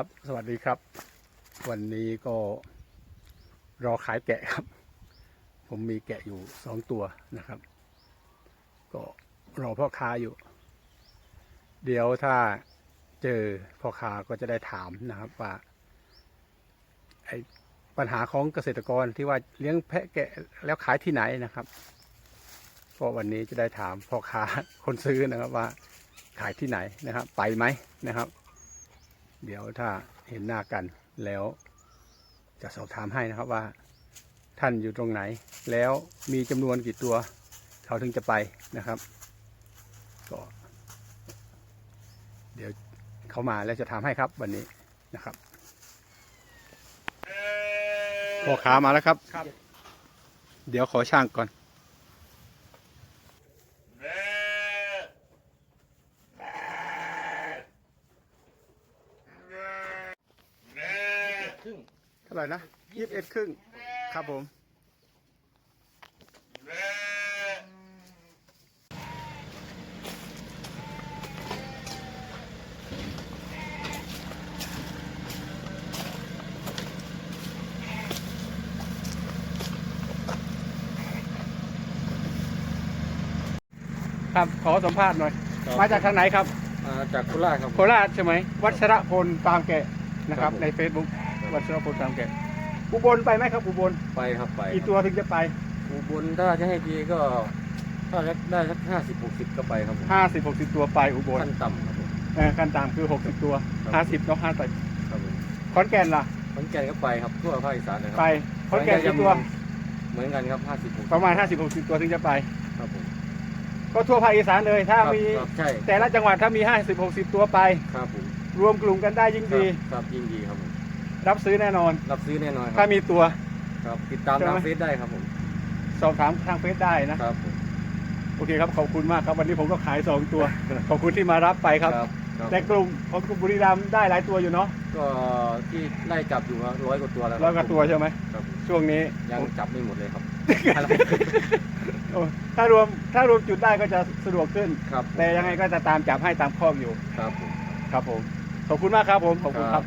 ครับ สวัสดีครับ วันนี้ก็รอขายแกะครับ ผมมีแกะอยู่สองตัวนะครับ ก็รอพ่อค้าอยู่ เดี๋ยวถ้าเจอพ่อค้าก็จะได้ถามนะครับว่าไอ้ปัญหาของเกษตรกรที่ว่าเลี้ยงแพะแกะแล้วขายที่ไหนนะครับก็วันนี้จะได้ถามพ่อค้าคนซื้อนะครับว่าขายที่ไหนนะครับ ไปไหมนะครับ เดี๋ยวถ้าเห็นหน้ากันแล้วจะสอบถามให้นะครับว่า ท่านอยู่ตรงไหน แล้วมีจำนวนกี่ตัว เขาถึงจะไปนะครับก็เดี๋ยวเขามาแล้วจะทำให้ครับวันนี้นะครับพ่อค้ามาแล้วครับครับ เดี๋ยวขอช่างก่อน ครึ่งเท่าไหร่นะยี่สิบเอ็ดครึ่ง ครับผมครับขอสัมภาษณ์หน่อยมาจากทางไหนครับ อ่าจากโคราชครับโคราชใช่ไหมวัชระพลฟาร์มแกะนะครับครับผมใน Facebook วัชระพลฟาร์มแกะอุบลไปไหมครับอุบลไปครับไปกี่ตัวถึงจะไปอุบลถ้าจะให้ดีก็ ถ้าได้สักห้าสิบหกสิบก็ไปครับผมห้าสิบหกสิบตัวไปอุบลขั้นต่ำครับผมเออขั้นต่ำคือหกสิบตัวครับห้าสิบเนาะห้าสิบครับผมขอนแก่นล่ะขอนแก่นก็ไปครับทั่วภาคอีสานเลยครัไปขอนแก่นกี่ตัว เหมือนกันครับห้าสิบหกประมาณห้าสิบหกสิบตัวถึงจะไปครับผมก็ทั่วภาคอีสานเลยถ้าครับมีครับใช่แต่ละจังหวัดถ้ามีห้าสิบหกสิบตัวไปครับผมรวมกลุ่มกันได้ยิ่งดีครับครับยิ่งดีครับผม รับซื้อแน่นอน รับซื้อแน่นอนคถ้ารับมีตัว ครับติดตามใช่ไหมทางเฟซได้ครับผมสอบถามทางเฟซได้นะ ครับผมโอเคครับ ขอบคุณมากครับ วันนี้ผมก็ขายสองตัว ขอบคุณที่มารับไปครับ ครับครับในกลุ่มของกลุ่มบุรีรัมย์ได้หลายตัวอยู่เนาะก็ที่ไล่จับอยู่ร้อยกว่าตัวแล้วคบร้อยกว่าตัวใช่ไหม ครับผมช่วงนี้ยังจับไม่หมดเลยครับโอ้ถ้ารวมถ้ารวมจุดได้ก็จะสะดวกขึ้น ครับแต่ยังไงก็จะตามจับให้ตามข้ออยู่ ครับผม ครับผม ขอบคุณมากครับผม ขอบคุณครับ